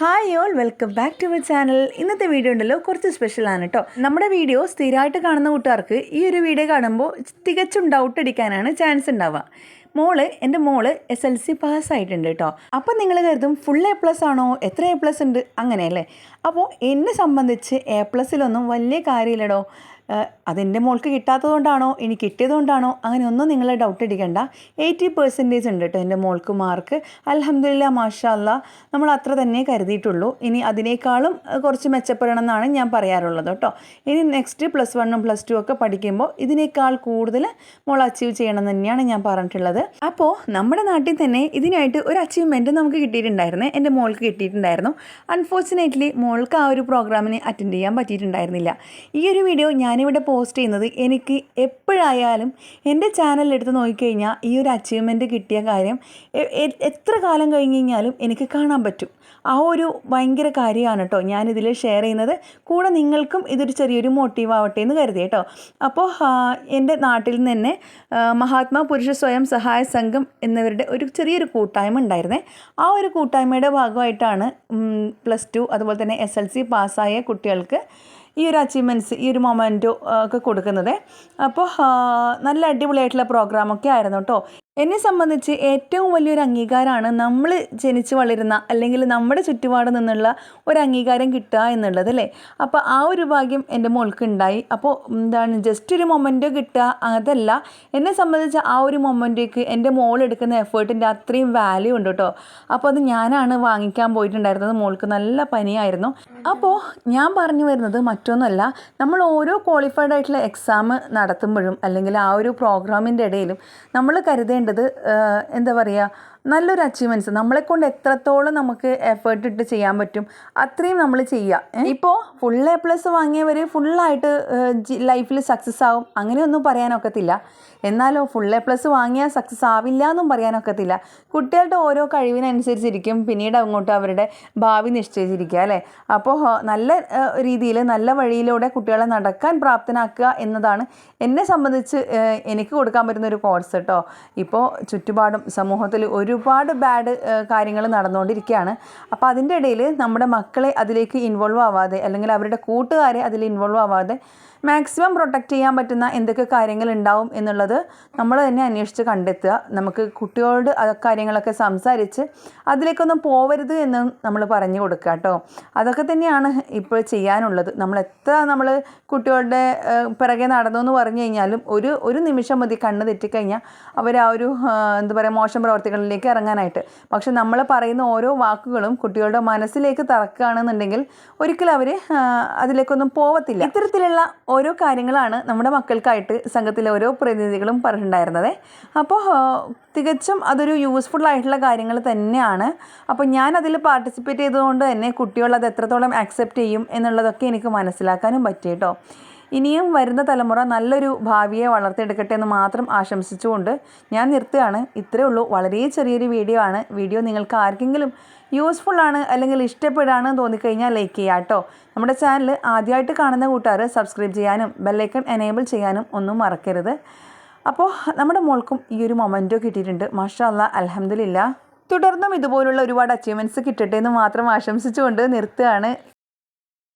Hi all welcome back to my channel ഇന്നത്തെ video ഉണ്ടല്ലോ കുറച്ച് സ്പെഷ്യലാണ് കേട്ടോ നമ്മുടെ വീഡിയോ സ്ഥിരമായിട്ട് കാണുന്ന കൂട്ടുകാർക്ക് ഈ ഒരു വീഡിയോ കാണുമ്പോൾ തികച്ചും ഡൗട്ട് അടിക്കാനാണ് ചാൻസ് ഉണ്ടാവുക. മോൾ എന്റെ മോൾ എസ് എൽ സി പാസ്സായിട്ടുണ്ട് കേട്ടോ അപ്പോൾ നിങ്ങൾ കരുതും ഫുൾ എ പ്ലസ് ആണോ എത്ര എ പ്ലസ് ഉണ്ട് അങ്ങനെയല്ലേ? അപ്പോൾ എന്നെ സംബന്ധിച്ച് എ പ്ലസ്സിലൊന്നും വലിയ കാര്യമില്ലടോ. അതെന്റെ മോൾക്ക് കിട്ടാത്തത് കൊണ്ടാണോ ഇനി കിട്ടിയതുകൊണ്ടാണോ അങ്ങനെ ഒന്നും നിങ്ങൾ ഡൗട്ട് അടിക്കണ്ട. എയ്റ്റി പെർസെന്റേജ് ഉണ്ട് കേട്ടോ എന്റെ മോൾക്ക് മാർക്ക് അലഹമില്ല മാഷാ അല്ലാ നമ്മൾ അത്ര തന്നെ കരുതിയിട്ടുള്ളൂ. ഇനി അതിനേക്കാളും കുറച്ച് മെച്ചപ്പെടണം എന്നാണ് ഞാൻ പറയാറുള്ളത് കേട്ടോ ഇനി നെക്സ്റ്റ് പ്ലസ് വണ്ണും പ്ലസ് ടു ഒക്കെ പഠിക്കുമ്പോൾ ഇതിനേക്കാൾ കൂടുതൽ മോൾ അച്ചീവ് ചെയ്യണം തന്നെയാണ് ഞാൻ പറഞ്ഞിട്ടുള്ളത്. അപ്പോൾ നമ്മുടെ നാട്ടിൽ തന്നെ ഇതിനായിട്ട് ഒരു അച്ചീവ്മെന്റ് നമുക്ക് കിട്ടിയിട്ടുണ്ടായിരുന്നേ. എന്റെ മോൾക്ക് കിട്ടിയിട്ടുണ്ടായിരുന്നു. അൺഫോർച്ചുനേറ്റ്ലി മോൾക്ക് ആ ഒരു പ്രോഗ്രാമിനെ അറ്റൻഡ് ചെയ്യാൻ പറ്റിയിട്ടുണ്ടായിരുന്നില്ല. ഈ ഒരു വീഡിയോ ഞാനിവിടെ പോസ്റ്റ് ചെയ്യുന്നത് എനിക്ക് എപ്പോഴായാലും എന്റെ ചാനൽ എടുത്ത് നോക്കിക്കഴിഞ്ഞാൽ ഈ ഒരു അച്ചീവ്മെന്റ് കിട്ടിയ കാര്യം എത്ര കാലം കഴിഞ്ഞ് കഴിഞ്ഞാലും എനിക്ക് കാണാൻ പറ്റും. ആ ഒരു ഭയങ്കര കാര്യമാണ് കേട്ടോ ഞാനിതിൽ ഷെയർ ചെയ്യുന്നത്. കൂടെ നിങ്ങൾക്കും ഇതൊരു ചെറിയൊരു മോട്ടീവ് ആവട്ടെ എന്ന് കരുതി കേട്ടോ അപ്പോൾ എന്റെ നാട്ടിൽ നിന്ന് തന്നെ മഹാത്മാ പുരുഷ സ്വയം സഹായ സംഘം എന്നിവരുടെ ഒരു ചെറിയൊരു കൂട്ടായ്മ ഉണ്ടായിരുന്നേ. ആ ഒരു കൂട്ടായ്മയുടെ ഭാഗമായിട്ടാണ് പ്ലസ് ടു അതുപോലെ തന്നെ എസ് എൽ സി പാസ്സായ കുട്ടികൾക്ക് ഈ ഒരു അച്ചീവ്മെന്റ്സ് ഈ ഒരു മൊമെന്റോ ഒക്കെ കൊടുക്കുന്നത്. അപ്പോൾ നല്ല അടിപൊളിയായിട്ടുള്ള പ്രോഗ്രാമൊക്കെ ആയിരുന്നു കേട്ടോ എന്നെ സംബന്ധിച്ച് ഏറ്റവും വലിയൊരു അംഗീകാരമാണ് നമ്മൾ ജനിച്ച് വളരുന്ന അല്ലെങ്കിൽ നമ്മുടെ ചുറ്റുപാട് നിന്നുള്ള ഒരു അംഗീകാരം കിട്ടുക എന്നുള്ളത് അല്ലേ? അപ്പോൾ ആ ഒരു ഭാഗ്യം എന്റെ മോൾക്ക് ഉണ്ടായി അപ്പോൾ എന്താണ് ജസ്റ്റ് ഒരു മൊമെന്റ് കിട്ടുക അതല്ല. എന്നെ സംബന്ധിച്ച് ആ ഒരു മൊമെന്റേക്ക് എന്റെ മോൾ എടുക്കുന്ന എഫേർട്ടിന്റെ അത്രയും വാല്യൂ ഉണ്ട് കേട്ടോ അപ്പോൾ അത് ഞാനാണ് വാങ്ങിക്കാൻ പോയിട്ടുണ്ടായിരുന്നത്. മോൾക്ക് നല്ല പനിയായിരുന്നു. അപ്പോൾ ഞാൻ പറഞ്ഞു വരുന്നത് മറ്റൊന്നുമല്ല. നമ്മൾ ഓരോ ക്വാളിഫൈഡ് ആയിട്ടുള്ള എക്സാം നടത്തുമ്പോഴും അല്ലെങ്കിൽ ആ ഒരു പ്രോഗ്രാമിന്റെ ഇടയിലും നമ്മൾ കരുതേണ്ടത് ആഹ്, എന്താ പറയുക നല്ലൊരു അച്ചീവ്മെന്റ്സ് നമ്മളെ കൊണ്ട് എത്രത്തോളം നമുക്ക് എഫേർട്ട് ഇട്ട് ചെയ്യാൻ പറ്റും അത്രയും നമ്മൾ ചെയ്യുക ഇപ്പോൾ ഫുൾ എ പ്ലസ് വാങ്ങിയവർ ഫുള്ളായിട്ട് ലൈഫിൽ സക്സസ് ആവും. അങ്ങനെയൊന്നും പറയാനൊക്കത്തില്ല എന്നാലോ ഫുൾ എ പ്ലസ് വാങ്ങിയാൽ സക്സസ് ആവില്ല എന്നും പറയാനൊക്കത്തില്ല കുട്ടികളുടെ ഓരോ കഴിവിനനുസരിച്ചിരിക്കും. പിന്നീട് അങ്ങോട്ട് അവരുടെ ഭാവി നിശ്ചയിച്ചിരിക്കുക അല്ലേ? അപ്പോൾ നല്ല രീതിയിൽ നല്ല വഴിയിലൂടെ കുട്ടികളെ നടക്കാൻ പ്രാപ്തനാക്കുക എന്നതാണ് എന്നെ സംബന്ധിച്ച് എനിക്ക് കൊടുക്കാൻ പറ്റുന്ന ഒരു കോഴ്സ് കേട്ടോ ഇപ്പോൾ ചുറ്റുപാടും സമൂഹത്തിൽ ഒരുപാട് ബാഡ് കാര്യങ്ങൾ നടന്നുകൊണ്ടിരിക്കുകയാണ് അപ്പോൾ അതിന്റെ ഇടയിൽ നമ്മുടെ മക്കളെ അതിലേക്ക് ഇൻവോൾവ് ആവാതെ അല്ലെങ്കിൽ അവരുടെ കൂട്ടുകാരെ അതിൽ ഇൻവോൾവ് ആവാതെ മാക്സിമം പ്രൊട്ടക്റ്റ് ചെയ്യാൻ പറ്റുന്ന എന്തൊക്കെ കാര്യങ്ങൾ ഉണ്ടാവും എന്നുള്ളത് നമ്മൾ തന്നെ അന്വേഷിച്ച് കണ്ടെത്തുക. നമുക്ക് കുട്ടികളോട് കാര്യങ്ങളൊക്കെ സംസാരിച്ച് അതിലേക്കൊന്നും പോവരുത് എന്ന് നമ്മൾ പറഞ്ഞു കൊടുക്കുക കേട്ടോ. അതൊക്കെ തന്നെയാണ് ഇപ്പോൾ ചെയ്യാനുള്ളത്. നമ്മൾ എത്ര നമ്മൾ കുട്ടികളുടെ പിറകെ നടന്നു എന്ന് പറഞ്ഞു കഴിഞ്ഞാലും ഒരു ഒരു നിമിഷം മതി കണ്ണ് തെറ്റിക്കഴിഞ്ഞാൽ അവർ ആ ഒരു എന്താ പറയുക മോശം പ്രവർത്തികളിലേക്ക് ഇറങ്ങാനായിട്ട്. പക്ഷെ നമ്മൾ പറയുന്ന ഓരോ വാക്കുകളും കുട്ടികളുടെ മനസ്സിലേക്ക് തറക്കുകയാണെന്നുണ്ടെങ്കിൽ ഒരിക്കലും അവർ അതിലേക്കൊന്നും പോവത്തില്ല. ഇത്തരത്തിലുള്ള ഓരോ കാര്യങ്ങളാണ് നമ്മുടെ മക്കൾക്കായിട്ട് സംഘത്തിലെ ഓരോ പ്രതിനിധികളും പറഞ്ഞിട്ടുണ്ടായിരുന്നത്. അപ്പോൾ തികച്ചും അതൊരു യൂസ്ഫുൾ ആയിട്ടുള്ള കാര്യങ്ങൾ തന്നെയാണ്. അപ്പോൾ ഞാൻ അതിൽ പാർട്ടിസിപ്പേറ്റ് ചെയ്തുകൊണ്ട് തന്നെ കുട്ടികൾ അത് എത്രത്തോളം ആക്സെപ്റ്റ് ചെയ്യും എന്നുള്ളതൊക്കെ എനിക്ക് മനസ്സിലാക്കാനും പറ്റി കേട്ടോ. ഇനിയും വരുന്ന തലമുറ നല്ലൊരു ഭാവിയെ വളർത്തിയെടുക്കട്ടെ എന്ന് മാത്രം ആശംസിച്ചുകൊണ്ട് ഞാൻ നിർത്തുകയാണ്. ഇത്രയേ ഉള്ളൂ. വളരെ ചെറിയൊരു വീഡിയോ ആണ്. വീഡിയോ നിങ്ങൾക്ക് ആർക്കെങ്കിലും യൂസ്ഫുൾ ആണ് അല്ലെങ്കിൽ ഇഷ്ടപ്പെടാണെന്ന് തോന്നിക്കഴിഞ്ഞാൽ ലൈക്ക് ചെയ്യുക കേട്ടോ. നമ്മുടെ ചാനൽ ആദ്യമായിട്ട് കാണുന്ന കൂട്ടുകാർ സബ്സ്ക്രൈബ് ചെയ്യാനും ബെല്ലൈക്കൺ എനേബിൾ ചെയ്യാനും ഒന്നും മറക്കരുത്. അപ്പോൾ നമ്മുടെ മോൾക്കും ഈ ഒരു മൊമെന്റോ കിട്ടിയിട്ടുണ്ട്. മാഷാ അല്ലാ അലഹമില്ല തുടർന്നും ഇതുപോലുള്ള ഒരുപാട് അച്ചീവ്മെന്റ്സ് കിട്ടട്ടെ എന്ന് മാത്രം ആശംസിച്ചുകൊണ്ട് നിർത്തുകയാണ്.